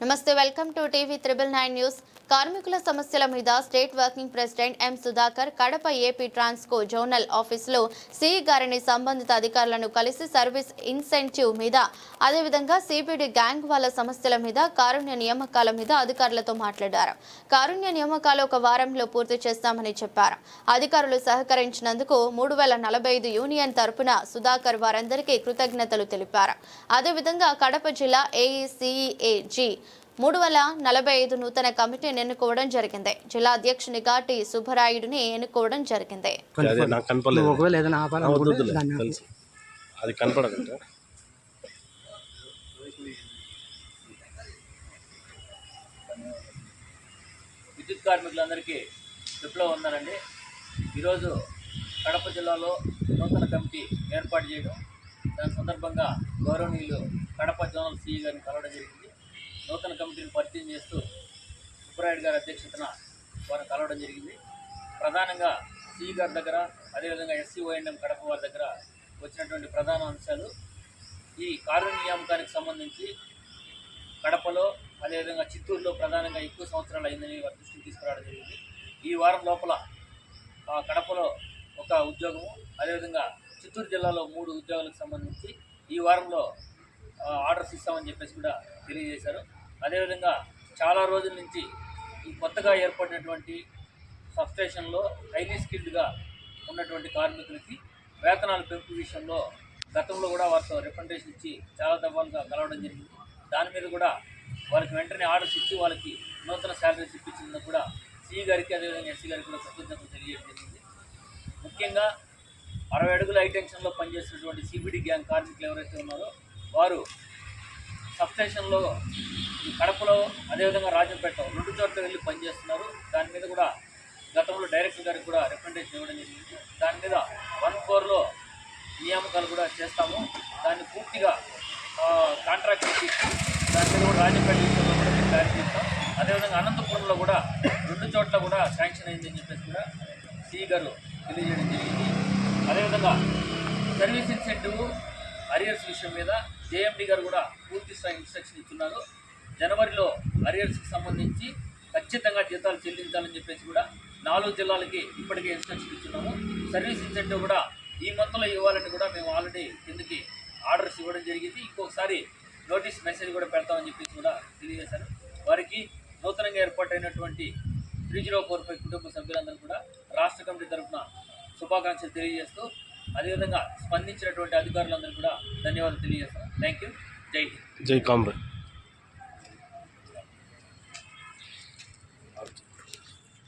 నమస్తే welcome to TV triple nine news. కార్మికుల సమస్యల మీద state working president M Sudhakar Kadapa AP Transco zonal ఆఫీసులో సిఈ గారిని సంబంధిత అధికారులను కలిసి సర్వీస్ ఇన్సెంటివ్ మీద అదేవిధంగా సిబిడి గ్యాంగ్ వాళ్ళ సమస్యల మీద కారుణ్య నియామకాల మీద అధికారులతో మాట్లాడారు. కారుణ్య నియామకాలు ఒక వారంలో పూర్తి చేస్తామని చెప్పారు. అధికారులు సహకరించినందుకు మూడు వేల నలభై ఐదు యూనియన్ తరపున సుధాకర్ వారందరికీ కృతజ్ఞతలు తెలిపారు. అదేవిధంగా కడప జిల్లా ఏఈసిఈఏజీ మూడు వేల నలభై ఐదు నూతన కమిటీని ఎన్నుకోవడం జరిగింది. జిల్లా అధ్యక్షునిగా టి సుబ్బరాయుడిని ఎన్నుకోవడం జరిగింది. అదే కనపడదంట. విద్యుత్ కార్మికులందరికీ విప్లవం ఉందనండి. ఈరోజు కడప జిల్లాలో నూతన కమిటీ ఏర్పాటు చేయడం దాని సందర్భంగా గౌరవనీయులు కడప జోనల్ సిఈ గారిని కలవడం జరిగింది నూతన కమిటీని పరిచయం చేస్తూ సుబ్బరాయుడు గారి అధ్యక్షతన వారిని కలవడం జరిగింది. ప్రధానంగా సిఈ గారి దగ్గర అదేవిధంగా ఎస్సీఓఎన్ఎం కడప వారి దగ్గర వచ్చినటువంటి ప్రధాన అంశాలు. ఈ కారు నియామకానికి సంబంధించి కడపలో అదేవిధంగా చిత్తూరులో ప్రధానంగా ఎక్కువ సంవత్సరాలు అయిందని వారి దృష్టికి తీసుకురావడం జరిగింది. ఈ వారం లోపల కడపలో ఒక ఉద్యోగము అదేవిధంగా చిత్తూరు జిల్లాలో మూడు ఉద్యోగాలకు సంబంధించి ఈ వారంలో ఆర్డర్స్ ఇస్తామని చెప్పేసి కూడా తెలియజేశారు. అదేవిధంగా చాలా రోజుల నుంచి ఈ కొత్తగా ఏర్పడినటువంటి సబ్స్టేషన్లో హైలీ స్కిల్డ్గా ఉన్నటువంటి కార్మికులకి వేతనాలు పెంపు విషయంలో గతంలో కూడా వారితో రికమెండేషన్ ఇచ్చి చాలా దఫాలుగా కలవడం జరిగింది. దాని మీద కూడా వారికి వెంటనే ఆర్డర్స్ ఇచ్చి వాళ్ళకి నూతన శాలరీస్ ఇప్పించినందుకు కూడా సిఈ గారికి అదేవిధంగా ఎస్సీ గారికి కూడా కృతజ్ఞతలు తెలియజేయడం జరిగింది. ముఖ్యంగా అరవై అడుగుల హైటెన్షన్లో పనిచేస్తున్నటువంటి సిబిడి గ్యాంగ్ కార్మికులు ఎవరైతే ఉన్నారో వారు సబ్స్టేషన్లో కడపలో అదేవిధంగా రాజంపేట రెండు చోట్ల వెళ్ళి పనిచేస్తున్నారు. దాని మీద కూడా గతంలో డైరెక్టర్ గారికి కూడా రికమెండేషన్ ఇవ్వడం జరిగింది. దాని మీద వన్ ఫోర్లో నియామకాలు కూడా చేస్తాము. దాన్ని పూర్తిగా కాంట్రాక్ట్ ఇచ్చి దాని మీద కూడా రాజంపేట విషయంలో కూడా మేము క్లారిటీ ఇస్తాం అదేవిధంగా అనంతపురంలో కూడా రెండు చోట్ల కూడా శాంక్షన్ అయిందని చెప్పేసి కూడా సిఈ గారు తెలియజేయడం జరిగింది. అదేవిధంగా సర్వీస్ ఇన్సెంటివ్ అరియర్స్ విషయం మీద జేఎండి గారు కూడా పూర్తి స్థాయి ఇన్స్ట్రక్షన్ ఇస్తున్నారు జనవరిలో అరియర్స్కి సంబంధించి ఖచ్చితంగా జీతాలు చెల్లించాలని చెప్పేసి కూడా నాలుగు జిల్లాలకి ఇప్పటికే ఇన్స్ట్రక్షన్ ఇస్తున్నాము సర్వీస్ ఇన్సెంటివ్ కూడా ఈ మొత్తంలో ఇవ్వాలని కూడా మేము ఆల్రెడీ కిందకి ఆర్డర్స్ ఇవ్వడం జరిగింది. ఇంకొకసారి నోటీస్ మెసేజ్ కూడా పెడతామని చెప్పేసి కూడా తెలియజేశారు. వారికి నూతనంగా ఏర్పాటైనటువంటి త్రీ జీరో ఫోర్ ఫైవ్ కుటుంబ సభ్యులందరూ కూడా రాష్ట్ర కమిటీ తరఫున శుభాకాంక్షలు తెలియజేస్తూ అదేవిధంగా స్పందించినటువంటి అధికారులందరూ కూడా ధన్యవాదాలు తెలియజేస్తాను. థ్యాంక్ యూ జై జై కామ్రేడ్.